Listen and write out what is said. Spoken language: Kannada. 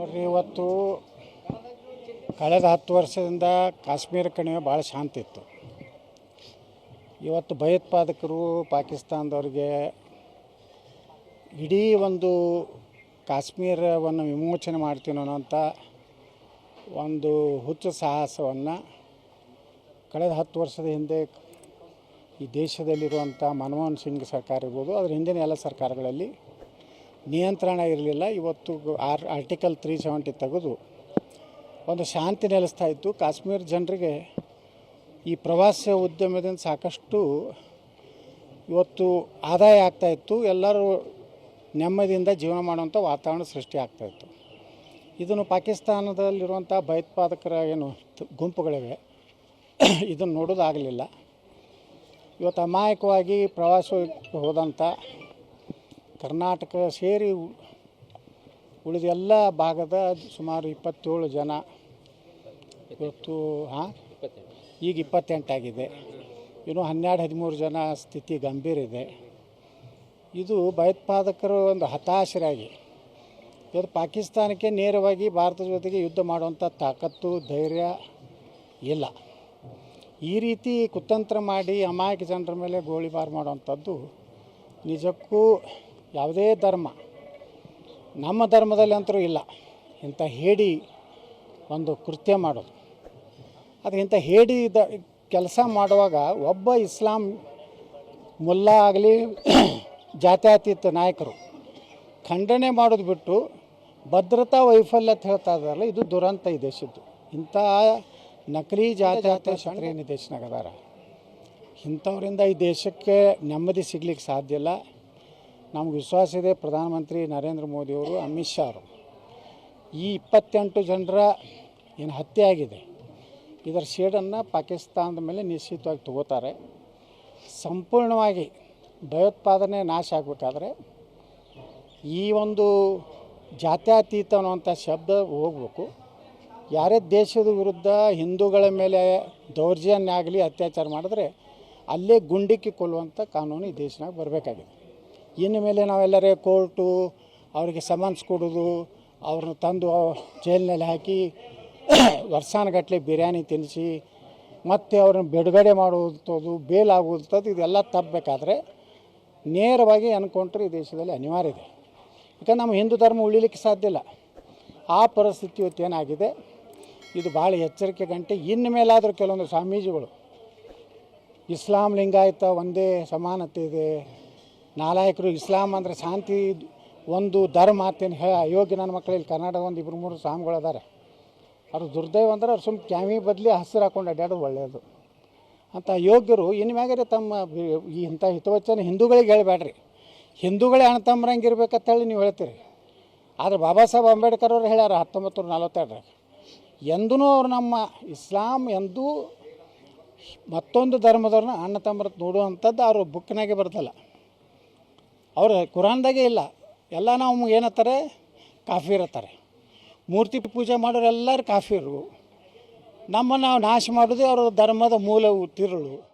ನೋಡ್ರಿ, ಇವತ್ತು ಕಳೆದ ಹತ್ತು ವರ್ಷದಿಂದ ಕಾಶ್ಮೀರ ಕಣಿವೆ ಭಾಳ ಶಾಂತಿ ಇತ್ತು. ಇವತ್ತು ಭಯೋತ್ಪಾದಕರು ಪಾಕಿಸ್ತಾನದವ್ರಿಗೆ ಇಡೀ ಒಂದು ಕಾಶ್ಮೀರವನ್ನು ವಿಮೋಚನೆ ಮಾಡ್ತೀನೋ ಅನ್ನೋಂಥ ಒಂದು ಹುಚ್ಚು ಸಾಹಸವನ್ನು ಕಳೆದ ಹತ್ತು ವರ್ಷದ ಹಿಂದೆ ಈ ದೇಶದಲ್ಲಿರುವಂಥ ಮನಮೋಹನ್ ಸಿಂಗ್ ಸರ್ಕಾರ ಇರ್ಬೋದು, ಅದ್ರ ಹಿಂದಿನ ಎಲ್ಲ ಸರ್ಕಾರಗಳಲ್ಲಿ ನಿಯಂತ್ರಣ ಇರಲಿಲ್ಲ. ಇವತ್ತು ಆರ್ ಆರ್ಟಿಕಲ್ ತ್ರೀ ಸೆವೆಂಟಿ ತೆಗೆದು ಒಂದು ಶಾಂತಿ ನೆಲೆಸ್ತಾ ಇತ್ತು. ಕಾಶ್ಮೀರ ಜನರಿಗೆ ಈ ಪ್ರವಾಸ ಉದ್ಯಮದಿಂದ ಸಾಕಷ್ಟು ಇವತ್ತು ಆದಾಯ ಆಗ್ತಾ ಇತ್ತು. ಎಲ್ಲರೂ ನೆಮ್ಮದಿಯಿಂದ ಜೀವನ ಮಾಡುವಂಥ ವಾತಾವರಣ ಸೃಷ್ಟಿ ಆಗ್ತಾಯಿತ್ತು ಇದನ್ನು ಪಾಕಿಸ್ತಾನದಲ್ಲಿರುವಂಥ ಭಯೋತ್ಪಾದಕರ ಏನು ಗುಂಪುಗಳಿವೆ, ಇದನ್ನು ನೋಡೋದಾಗಲಿಲ್ಲ. ಇವತ್ತು ಅಮಾಯಕವಾಗಿ ಪ್ರವಾಸ ಹೋದಂಥ ಕರ್ನಾಟಕ ಸೇರಿ ಉಳಿದ ಎಲ್ಲ ಭಾಗದ ಸುಮಾರು ಇಪ್ಪತ್ತೇಳು ಜನ. ಇವತ್ತು, ಹಾಂ? ಈಗ ಇಪ್ಪತ್ತೆಂಟಾಗಿದೆ. ಇನ್ನು ಹನ್ನೆರಡು, ಹದಿಮೂರು ಜನ ಸ್ಥಿತಿ ಗಂಭೀರ ಇದೆ. ಇದು ಭಯೋತ್ಪಾದಕರು ಒಂದು ಹತಾಶರಾಗಿ. ಇವತ್ತು ಪಾಕಿಸ್ತಾನಕ್ಕೆ ನೇರವಾಗಿ ಭಾರತದ ಜೊತೆಗೆ ಯುದ್ಧ ಮಾಡುವಂಥ ತಾಕತ್ತು, ಧೈರ್ಯ ಇಲ್ಲ. ಈ ರೀತಿ ಕುತಂತ್ರ ಮಾಡಿ ಅಮಾಯಕ ಜನರ ಮೇಲೆ ಗೋಳಿಬಾರ್ ಮಾಡುವಂಥದ್ದು ನಿಜಕ್ಕೂ ಯಾವುದೇ ಧರ್ಮ, ನಮ್ಮ ಧರ್ಮದಲ್ಲಿ ಅಂತರೂ ಇಲ್ಲ. ಇಂಥ ಹೇಡಿ ಒಂದು ಕೃತ್ಯ ಮಾಡೋದು. ಅದು ಇಂಥ ಹೇಡಿ ದ, ಕೆಲಸ ಮಾಡುವಾಗ ಒಬ್ಬ ಇಸ್ಲಾಂ ಮುಲ್ಲಾ ಆಗಲಿ, ಜಾತ್ಯತೀತ ನಾಯಕರು ಖಂಡನೆ ಮಾಡೋದು ಬಿಟ್ಟು ಭದ್ರತಾ ವೈಫಲ್ಯ ಅಂತ ಹೇಳ್ತಾ ಇದ್ದಾರಲ್ಲ, ಇದು ದುರಂತ ಈ ದೇಶದ್ದು. ಇಂಥ ನಕಲಿ ಜಾತ್ಯಾತೀತ ಸಕ್ರಿಯ ನಿದೇಶನಾಗ ಅದಾರ ಇಂಥವರಿಂದ ಈ ದೇಶಕ್ಕೆ ನೆಮ್ಮದಿ ಸಿಗ್ಲಿಕ್ಕೆ ಸಾಧ್ಯ ಇಲ್ಲ. ನಮ್ಗೆ ವಿಶ್ವಾಸ ಇದೆ, ಪ್ರಧಾನಮಂತ್ರಿ ನರೇಂದ್ರ ಮೋದಿಯವರು ಅಮಿತ್ ಶಾ ಅವರು. ಈ ಇಪ್ಪತ್ತೆಂಟು ಜನರ ಏನು ಹತ್ಯೆ ಆಗಿದೆ, ಇದರ ಶೇಡನ್ನು ಪಾಕಿಸ್ತಾನದ ಮೇಲೆ ನಿಶ್ಚಿತವಾಗಿ ತಗೋತಾರೆ. ಸಂಪೂರ್ಣವಾಗಿ ಭಯೋತ್ಪಾದನೆ ನಾಶ ಆಗಬೇಕಾದ್ರೆ ಈ ಒಂದು ಜಾತ್ಯತೀತ ಅನ್ನುವಂಥ ಶಬ್ದ ಹೋಗ್ಬೇಕು. ಯಾರೇ ದೇಶದ ವಿರುದ್ಧ ಹಿಂದೂಗಳ ಮೇಲೆ ದೌರ್ಜನ್ಯ ಆಗಲಿ, ಅತ್ಯಾಚಾರ ಮಾಡಿದ್ರೆ ಅಲ್ಲೇ ಗುಂಡಿಕ್ಕಿ ಕೊಲ್ಲುವಂಥ ಕಾನೂನು ಈ ದೇಶನಾಗ ಬರಬೇಕಾಗಿದೆ. ಇನ್ನು ಮೇಲೆ ನಾವೆಲ್ಲರೇ ಕೋರ್ಟು, ಅವರಿಗೆ ಸಮನ್ಸ್ ಕೊಡೋದು, ಅವ್ರನ್ನ ತಂದು ಜೈಲಿನಲ್ಲಿ ಹಾಕಿ ವರ್ಷಾನುಗಟ್ಟಲೆ ಬಿರಿಯಾನಿ ತಿನ್ನಿಸಿ, ಮತ್ತು ಅವ್ರನ್ನ ಬಿಡುಗಡೆ ಮಾಡುವಂಥದ್ದು ಬೇಲ್ ಆಗುವಂಥದ್ದು ಇದೆಲ್ಲ ತಪ್ಪಬೇಕಾದ್ರೆ ನೇರವಾಗಿ ಅನ್ಕೊಂಡ್ರೆ ಈ ದೇಶದಲ್ಲಿ ಅನಿವಾರ್ಯ ಇದೆ. ಯಾಕಂದ್ರೆ ನಮ್ಮ ಹಿಂದೂ ಧರ್ಮ ಉಳಿಲಿಕ್ಕೆ ಸಾಧ್ಯ ಇಲ್ಲ. ಆ ಪರಿಸ್ಥಿತಿ ಇವತ್ತು ಏನಾಗಿದೆ? ಇದು ಭಾಳ ಎಚ್ಚರಿಕೆ ಗಂಟೆ. ಇನ್ನು ಮೇಲಾದರೂ ಕೆಲವೊಂದು ಸ್ವಾಮೀಜಿಗಳು, ಇಸ್ಲಾಂ ಲಿಂಗಾಯತ ಒಂದೇ ಸಮಾನತೆ ಇದೆ ನಾಲಾಯಕರು ಇಸ್ಲಾಂ ಅಂದರೆ ಶಾಂತಿ ಒಂದು ಧರ್ಮ ಅಂತೇನು ಹೇಳ ಅಯೋಗ್ಯ ನನ್ನ ಮಕ್ಕಳಲ್ಲಿ ಕರ್ನಾಟಕ ಒಂದು ಇಬ್ಬರು ಮೂರು ಸ್ವಾಮಿಗಳು ಅದಾರೆ. ಅವ್ರು ದುರ್ದೈವ ಅಂದ್ರೆ ಅವ್ರು ಸುಮ್ಮನೆ ಕ್ಯಾಮಿ ಬದಲಿ ಹಸಿರು ಹಾಕೊಂಡು ಅಡ್ಡಾಡೋದು ಒಳ್ಳೆಯದು ಅಂತ ಯೋಗ್ಯರು ಇನ್ನು ಮ್ಯಾಗಾರೆ ತಮ್ಮ ಈ ಇಂಥ ಹಿತವಚನ ಹಿಂದೂಗಳಿಗೆ ಹೇಳಬೇಡ್ರಿ ಹಿಂದೂಗಳೇ ಅಣ್ಣ ತಮ್ಮರಂಗೆ ಇರ್ಬೇಕಂತ ಹೇಳಿ ನೀವು ಹೇಳ್ತೀರಿ. ಆದರೆ ಬಾಬಾ ಸಾಹೇಬ್ ಅಂಬೇಡ್ಕರ್ ಅವರು ಹೇಳ್ಯಾರ ಹತ್ತೊಂಬತ್ತು ನೂರ ನಲವತ್ತೆರಡರಾಗ ಎಂದೂ ಅವರು ನಮ್ಮ ಇಸ್ಲಾಂ ಎಂದೂ ಮತ್ತೊಂದು ಧರ್ಮದವ್ರನ್ನ ಅಣ್ಣ ತಮ್ಮರ ನೋಡುವಂಥದ್ದು ಅವರು ಬುಕ್ನಾಗೆ ಬರ್ತಲ್ಲ. ಅವ್ರು ಕುರಾನ್ದಾಗೆ ಇಲ್ಲ. ಎಲ್ಲ ನಾವು ಏನತ್ತಾರೆ ಕಾಫೀರ್ ಅಂತಾರೆ ಮೂರ್ತಿ ಪೂಜೆ ಮಾಡೋರು ಎಲ್ಲರೂ ಕಾಫೀರು. ನಮ್ಮನ್ನು ನಾವು ನಾಶ ಮಾಡೋದೇ ಅವರ ಧರ್ಮದ ಮೂಲ ತಿರುಳು.